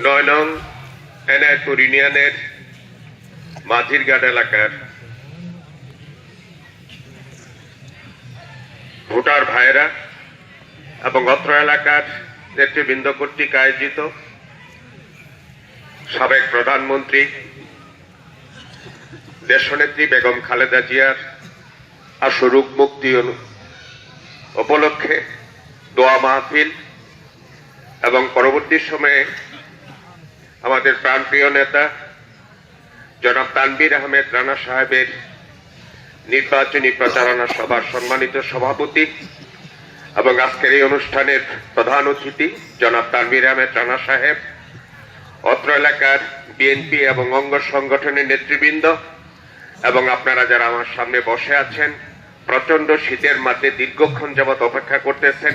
নয় নং এনায়তপুর ইউনিয়নের মাঝিরঘাট এলাকার ভোটার ভাইয়েরা এবং অত্র এলাকার নেতৃবৃন্দ কর্তৃক আয়োজিত সাবেক প্রধানমন্ত্রী দেশনেত্রী বেগম খালেদা জিয়ার আশুরূপ মুক্তি উপলক্ষে দোয়া মাহফিল এবং পরবর্তী সময়ে আমাদের প্রাণপ্রিয় নেতা জনাব তানবির আহমেদ রানা সাহেবের নির্বাচনী প্রচারণা সভার সম্মানিত সভাপতি এবং আজকের এই অনুষ্ঠানের প্রধান অতিথি জনাব তানবির আহমেদ রানা সাহেব, অত্র এলাকার বিএনপি এবং অঙ্গ সংগঠনের নেতৃবৃন্দ এবং আপনারা যারা আমার সামনে বসে আছেন প্রচণ্ড শীতের মাঝে দীর্ঘক্ষণ যাবৎ অপেক্ষা করতেছেন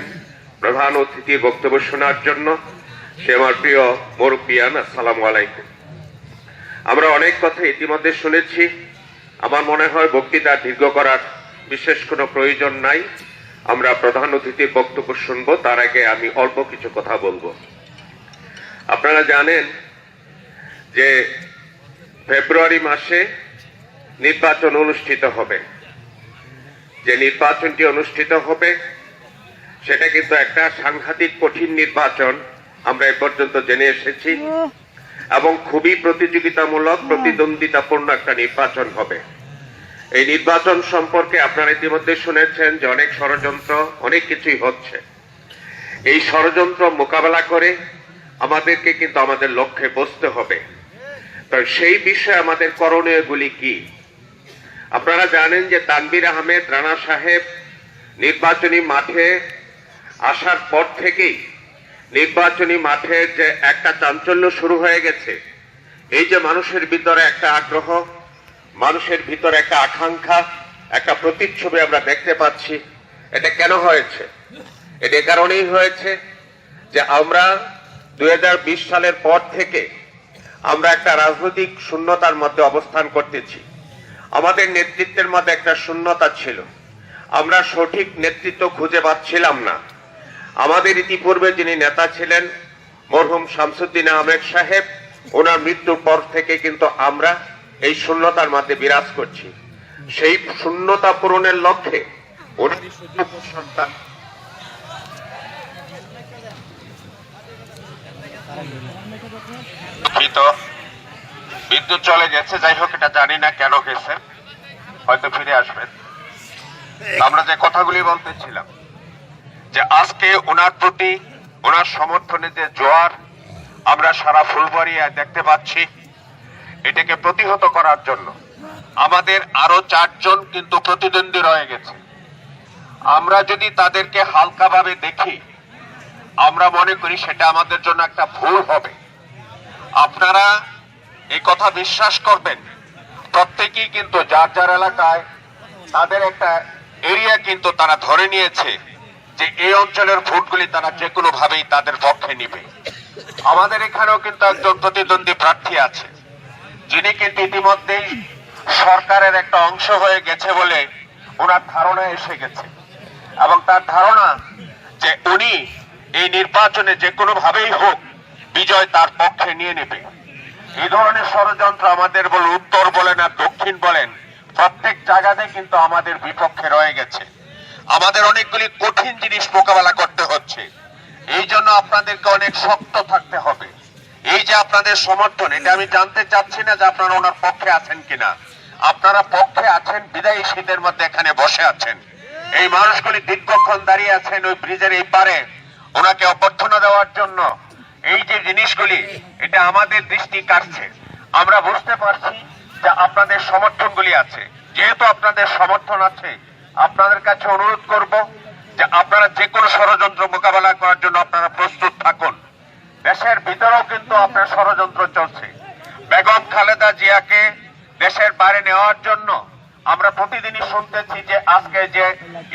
প্রধান অতিথি বক্তব্য শোনার জন্য সে আমার প্রিয় মুরব্বিয়ান, আসসালামু আলাইকুম। আমরা অনেক কথা ইতিমধ্যে শুনেছি। আমার মনে হয় বক্তৃতা দীর্ঘ করার বিশেষ কোনো প্রয়োজন নাই। আমরা প্রধান অতিথির বক্তব্য শুনব, তার আগে আমি অল্প কিছু কথা বলব। আপনারা জানেন যে ফেব্রুয়ারি মাসে নির্বাচন অনুষ্ঠিত হবে। যে নির্বাচনটি অনুষ্ঠিত হবে সেটা কিন্তু একটা সাংঘাতিক কঠিন নির্বাচন, আমরা এ পর্যন্ত জেনে এসেছি। এবং খুবই প্রতিযোগিতামূলক, প্রতিদ্বন্দ্বিতাপূর্ণ একটা নির্বাচন হবে। এই নির্বাচন সম্পর্কে আপনারা ইতিমধ্যে শুনেছেন যে অনেক ষড়যন্ত্র, অনেক কিছুই হচ্ছে। এই ষড়যন্ত্র মোকাবেলা করে আমাদেরকে কিন্তু আমাদের লক্ষ্যে বসতে হবে। তো সেই বিষয়ে আমাদের করণীয়গুলি কি? আপনারা জানেন যে তানবির আহমেদ, রানা সাহেব নির্বাচনী মাঠে আসার পর থেকেই নির্বাচনী মাঠে যে একটা চাঞ্চল্য শুরু হয়ে গেছে, এই যে মানুষের ভিতরে একটা আগ্রহ, মানুষের ভিতরে একটা আকাঙ্ক্ষা, একটা প্রতিচ্ছবি আমরা দেখতে পাচ্ছি, এটা কেন হয়েছে? এটা কারণেই হয়েছে যে আমরা দু হাজার বিশ সালের পর থেকে আমরা একটা রাজনৈতিক শূন্যতার মধ্যে অবস্থান করতেছি। আমাদের নেতৃত্বের মধ্যে একটা শূন্যতা ছিল। আমরা সঠিক নেতৃত্ব খুঁজে পাচ্ছিলাম না। আমাদের ইতিপূর্বে যিনি নেতা ছিলেন মরহুম শামসুদ্দিন আহমেদ সাহেব ওনার মৃত্যুর পর থেকে কিন্তু আমরা এই শূন্যতার মধ্যে বিরাজ করছি। সেই শূন্যতা পূরণের লক্ষ্যে সন্তান। বিদ্যুৎ চলে গেছে যাই হোক এটা জানি না কেন গেছে। হয়তো ফিরে আসবেন। আমরা যে কথাগুলি বলতেছিলাম যে আজকে ওনার প্রতি ওনার সমর্থনে যে জোয়ার, আমরা সারা ফুলবাড়িয়া দেখতে পাচ্ছি, এটাকে প্রতিহত করার জন্য। আমাদের আরও চারজন কিন্তু প্রতিদ্বন্দ্বী রয়ে গেছে। আমরা যদি তাদেরকে হালকাভাবে দেখি, আমরা মনে করি সেটা আমাদের জন্য একটা ভুল হবে। আপনারা এই কথা বিশ্বাস করবেন, প্রত্যেকেই কিন্তু যার যার এলাকায় তাদের একটা এরিয়া কিন্তু তারা ধরে নিয়েছে। যে এই অঞ্চলের ভোটগুলি তারা যে কোনো ভাবেই তাদের পক্ষে নিবে। আমাদের এখানেও কিন্তু একজন প্রতিদ্বন্দ্বী প্রার্থী আছে, যিনি কিন্তু ইতিমধ্যেই সরকারের একটা অংশ হয়ে গেছে বলে ওনার ধারণা এসে গেছে। এবং তার ধারণা যে উনি এই নির্বাচনে যে কোনো ভাবেই হোক বিজয় তার পক্ষে নিয়ে নেবে। এই ধরনের ষড়যন্ত্র আমাদের বলে উত্তর বলেন আর দক্ষিণ বলেন প্রত্যেক জায়গাতে কিন্তু আমাদের বিপক্ষে রয়ে গেছে। আমাদের অনেকগুলি কঠিন জিনিস মোকাবেলা করতে হচ্ছে। এই জন্য আপনাদেরকে অনেক শক্ত থাকতে হবে। এই যে আপনাদের সমর্থন, এটা আমি জানতে চাচ্ছি না যে আপনারা ওনার পক্ষে আছেন কিনা। আপনারা পক্ষে আছেন, বিদায়ী শীতের মধ্যে এখানে বসে আছেন। এই মানুষগুলি দীর্ঘক্ষণ দাঁড়িয়ে আছেন ওই ব্রিজের এই পারে। ওনাকে অভ্যর্থনা দেওয়ার জন্য এই যে জিনিসগুলি, এটা আমাদের দৃষ্টি কাটছে আমরা বুঝতে পারছি যে আপনাদের সমর্থনগুলি আছে। যেহেতু আপনাদের সমর্থন আছে আপনাদের কাছে অনুরোধ করব যে আপনারা যে কোনো ষড়যন্ত্র মোকাবেলা করার জন্য আপনারা প্রস্তুত থাকুন। দেশের ভিতরেও কিন্তু আপনার ষড়যন্ত্র চলছে। বেগম খালেদা জিয়াকে দেশের বাইরে নেওয়ার জন্য আমরা প্রতিদিনই শুনতেছি যে আজকে যে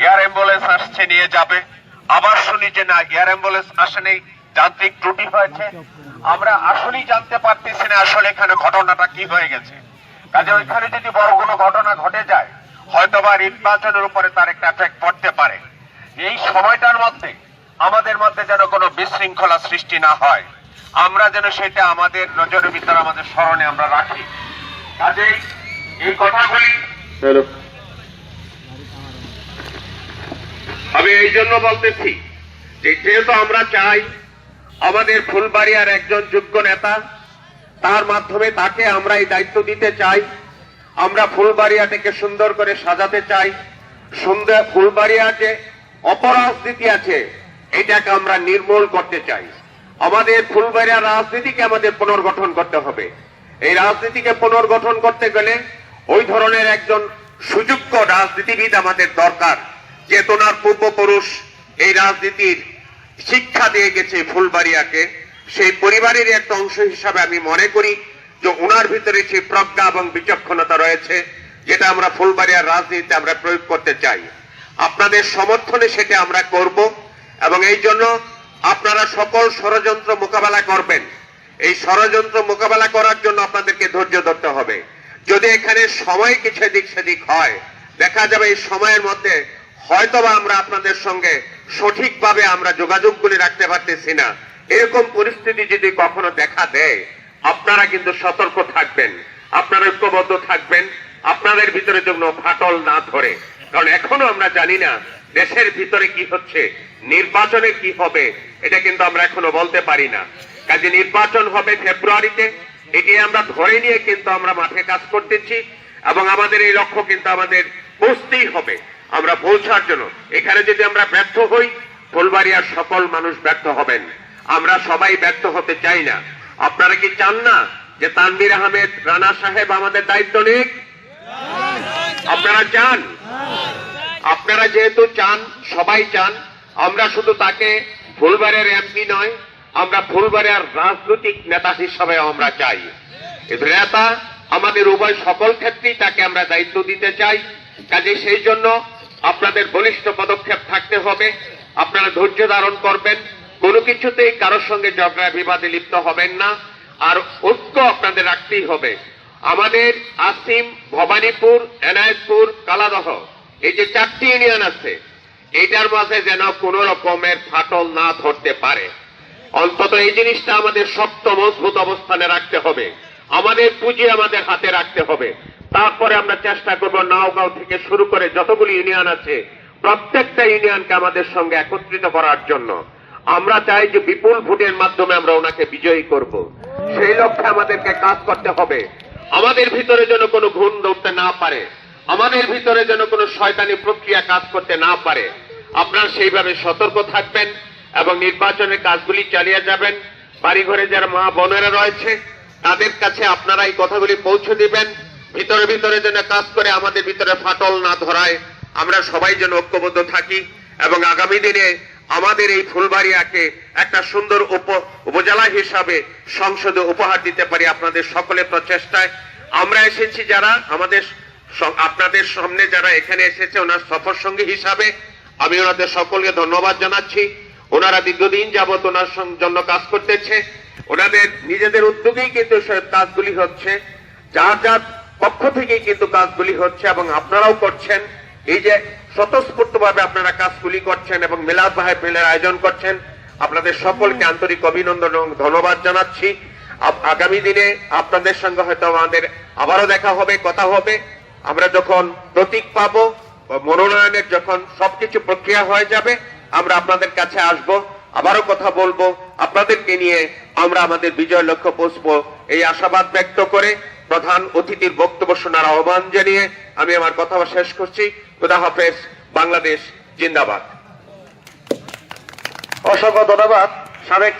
এয়ার অ্যাম্বুলেন্স আসছে, নিয়ে যাবে। আবার শুনি যে না, এয়ার অ্যাম্বুলেন্স আসেনি যান্ত্রিক ত্রুটি হয়েছে। আমরা আসলেই জানতে পারতেছি না আসলে এখানে ঘটনাটা কি হয়ে গেছে। কাজে ওইখানে যদি বড় কোনো ঘটনা ঘটে যায় হয়তো বা নির্বাচনের উপরে তার একটা এফেক্ট পড়তে পারে। এই সময়টার মধ্যে আমাদের মধ্যে যেন কোনো বিশৃঙ্খলা সৃষ্টি না হয়। আমরা যেন সেটা আমাদের নজরের ভিতরে আমাদের স্মরণে আমরা রাখি। কাজেই এই কথাগুলি আমি এই জন্য বলতেছি যে যেহেতু আমরা চাই আমাদের ফুলবাড়িয়ার একজন যোগ্য নেতা তার মাধ্যমে তাকে আমরা এই দায়িত্ব দিতে চাই। আমরা ফুলবাড়িয়াটাকে সুন্দর করে সাজাতে চাই। সুন্দর ফুলবাড়িয়া যে অপরাজনীতি আছে, এটাকে আমরা নির্মূল করতে চাই। আমাদের ফুলবাড়িয়ার রাজনীতিকে আমাদের পুনর্গঠন করতে হবে। এই রাজনীতিকে পুনর্গঠন করতে গেলে ওই ধরনের একজন সুযোগ্য রাজনীতিবিদ আমাদের দরকার, যে তোনার পূর্বপুরুষ এই রাজনীতির শিক্ষা দিয়ে গেছে ফুলবাড়িয়াকে। সেই পরিবারের একটা অংশ হিসাবে আমি মনে করি যে ওনার ভিতরে সেই প্রজ্ঞা এবং বিচক্ষণতা রয়েছে, যেটা আমরা ফুলবাড়িয়ার রাজনীতিতে আমরা প্রয়োগ করতে চাই। আপনাদের সমর্থনে সেটা আমরা করব এবং এই জন্য আপনারা সকল ষড়যন্ত্র মোকাবেলা করবেন। এই ষড়যন্ত্র মোকাবেলা করার জন্য আপনাদেরকে ধৈর্য ধরতে হবে। যদি এখানে সময় কিছু এদিক সেদিক হয়, দেখা যাবে এই সময়ের মধ্যে হয়তোবা আমরা আপনাদের সঙ্গে সঠিকভাবে আমরা যোগাযোগগুলি রাখতে পারতেছি না। এরকম পরিস্থিতি যদি কখনো দেখা দেয় আপনারা কিন্তু সতর্ক থাকবেন। আপনারা ঐক্যবদ্ধ থাকবেন। আপনাদের ভিতরে যেন ফাটল না ধরে। কারণ এখনও আমরা জানি না দেশের ভিতরে কি হচ্ছে, নির্বাচনে কি হবে, এটা কিন্তু আমরা এখনও বলতে পারি না। কাজে নির্বাচন হবে ফেব্রুয়ারিতে, এটি আমরা ধরে নিয়ে কিন্তু আমরা মাঠে কাজ করতেছি এবং আমাদের এই লক্ষ্য কিন্তু আমাদের পৌঁছতেই হবে। আমরা পৌঁছার জন্য। এখানে যদি আমরা ব্যর্থ হই, ফুলবাড়িয়ার সকল মানুষ ব্যর্থ হবেন। আমরা সবাই ব্যর্থ হতে চাই না। আপনারা কি চান না যে তানবির আহমেদ, রানা সাহেব আমাদের দায়িত্ব নিক? আপনারা চান? আপনারা যেহেতু চান, সবাই চান, আমরা শুধু তাকে ফুলবাড়িয়ার এমপি নয়, আমরা ফুলবাড়িয়ার রাজনৈতিক নেতা হিসাবে আমরা চাই। নেতা, আমাদের উভয় সকল ক্ষেত্রেই তাকে আমরা দায়িত্ব দিতে চাই। কাজে সেই জন্য আপনাদের বলিষ্ঠ পদক্ষেপ থাকতে হবে। আপনারা ধৈর্য ধারণ করবেন। কোনো কিছুতেই কারোর সঙ্গে ঝগড়া বিবাদে লিপ্ত হবেন না। আর ঐক্য আপনাদের রাখতেই হবে। আমাদের আসিম, ভবানীপুর, এনায়তপুর, কালাদহ, এই যে চারটি ইউনিয়ন আছে এটার মাঝে যেন কোন রকমের ফাটল না ধরতে পারে। অন্তত এই জিনিসটা আমাদের শক্ত, মজবুত অবস্থানে রাখতে হবে। আমাদের পুঁজি আমাদের হাতে রাখতে হবে। তারপরে আমরা চেষ্টা করব নাওগাঁও থেকে শুরু করে যতগুলি ইউনিয়ন আছে, প্রত্যেকটা ইউনিয়নকে আমাদের সঙ্গে একত্রিত করার জন্য। আমরা চাই যে বিপুল ভোটের মাধ্যমে আমরা ওনাকে বিজয়ী করব। সেই লক্ষ্যে আমাদেরকে কাজ করতে হবে। আমাদের ভিতরে যেন কোনো ঘুণ ধরতে না পারে, আমাদের ভিতরে যেন কোনো শয়তানি প্রক্রিয়া কাজ করতে না পারে। আপনারা সেইভাবে সতর্ক থাকবেন এবং নির্বাচনের কাজগুলি চালিয়ে যাবেন। বাড়িঘরে যারা মা বোনেরা রয়েছে, তাদের কাছে আপনারা এই কথাগুলি পৌঁছে দিবেন। ভিতরে ভিতরে যেন কাজ করে আমাদের ভিতরে ফাটল না ধরায়। আমরা সবাই যেন ঐক্যবদ্ধ থাকি এবং আগামী দিনে আমাদের এই ফুলবাড়িয়াকে একটা সুন্দর উপ- উপজেলা হিসাবে সংসদে উপহার দিতে পারি আপনাদের সকলের প্রচেষ্টায়। আমরা এসেছি যারা, আমাদের আপনাদের সামনে যারা এখানে এসেছে, ওনার সফর সঙ্গী হিসাবে আমি ওনাদের সকলকে ধন্যবাদ জানাচ্ছি। ওনারা দীর্ঘদিন যাবত ওনার জন্য কাজ করতেছে। ওনাদের নিজেদের উদ্যোগেই কিন্তু কাজগুলি হচ্ছে। যার যার পক্ষ থেকেই কিন্তু কাজগুলি হচ্ছে এবং আপনারাও করছেন। এই যে স্বতঃস্ফূর্ত ভাবে আপনারা কাজগুলি করছেন এবং মিলাদ মাহফিলের আয়োজন করছেন। আপনাদের সকলকে আন্তরিক অভিনন্দন এবং ধন্যবাদ জানাচ্ছি। আগামী দিনে আপনাদের সঙ্গে হয়তো আমাদের আবারও দেখা হবে, কথা হবে। আমরা যখন প্রতীক পাবো, মনোনয়নের যখন সবকিছু প্রক্রিয়া হয়ে যাবে, আমরা আপনাদের কাছে আসব, আবারও কথা বলব। আপনাদেরকে নিয়ে আমরা আমাদের বিজয় লক্ষ্য পৌঁছবো এই আশাবাদ ব্যক্ত করে প্রধান অতিথির বক্তব্য শোনার আহ্বান জানিয়ে আমি আমার কথা শেষ করছি। খুদা হাফেজ বাংলাদেশ জিন্দাবাদ। অসংখ্য ধন্যবাদ। সাবেক